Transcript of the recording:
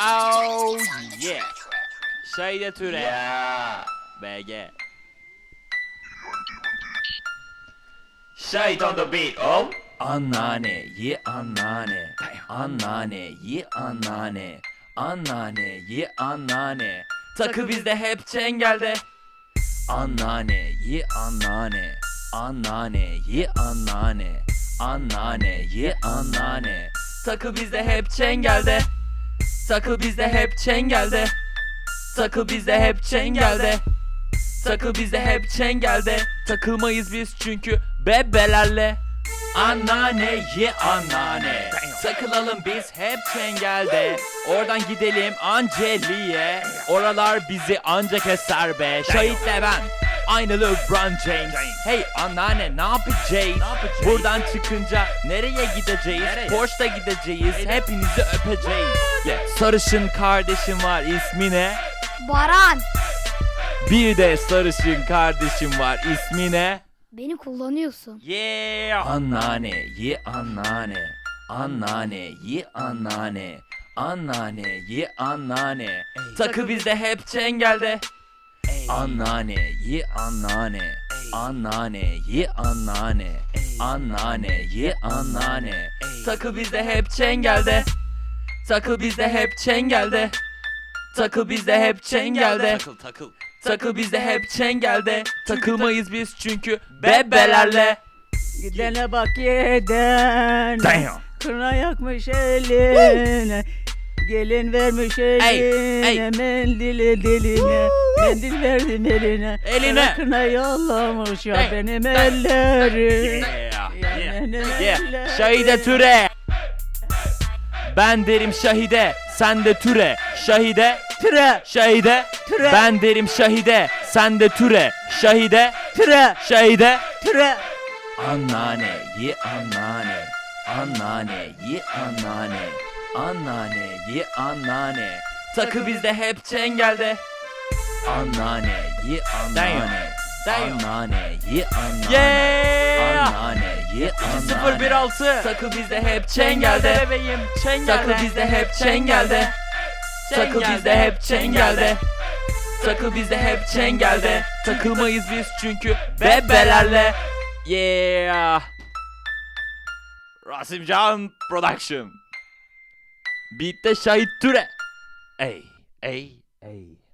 Oh yeah. Şeyde türe. Yeah. BG. Shade on the beat, oh. Anneanne, ye anneanne. Anneanne, ye anneanne. Anneanne, ye anneanne. Takı bizde hep çengelde. Anneanne, ye anneanne. Anneanne, ye anneanne. Anneanne, ye anneanne. Takı bizde hep çengelde. Takı bizde hep çengelde. Takı bizde hep çengelde. Takı bizde hep çengelde. Takılmayız biz çünkü bebelerle. Anneanne ye anneanne. Takılalım biz hep çengelde. Oradan gidelim Anceli'ye. Oralar bizi anca keser be. Şahitle ben. Aynı LeBron James. Hey anneanne ne yapacağız? Buradan çıkınca nereye gideceğiz? Nereye? Porsche'da gideceğiz. Hepinizi öpeceğiz. Sarışın kardeşim var ismi ne? Baran. Bir de sarışın kardeşim var ismi ne? Beni kullanıyorsun. Yeah. Anneanne, ye anneanne. Anneanne, ye anneanne. Anneanne, ye anneanne. Takı bizde hep çengelde. Anneanne, ye anneanne. Anneanne, ye anneanne. Anneanne, ye anneanne. Takı bizde hep çengelde. Takı bizde hep çengelde. Takı bizde hep çengelde. Takıl takıl. Takı bizde hep çengelde. Takılmayız biz çünkü bebelerle. Gidene bak yeden Damn. Kına yakmış eline Gelin vermiş eline ey. Mendili diline Mendil verdim eline Eline. Kara Kına yollamış ya Damn, benim ellerim Yeah, yeah, benim yeah. ellerim. Şahide türe. Ben derim şahide, sen de türe. Şahide, Türe şahide. Türe. Ben derim şahide, sen de türe. Şahide, Türe şahide. Türe Anneanne, ye anneanne. Anneanne, ye anneanne. Anneanne, ye anneanne. Takı bizde hep çengelde. Anneanne, ye anneanne. Damn. Anneanne, ye anneanne. Yeah. Anneanne, ye anneanne. 016. Takı bizde hep çengelde. bebeğim. Takı bizde hep çengelde. Takı bizde hep çengelde. Takı bizde hep çengelde. Takılmayız biz çünkü bebelerle. Yeah. Rasimcan Production. Beat'te Şahit Türe. Ey, ey, ey.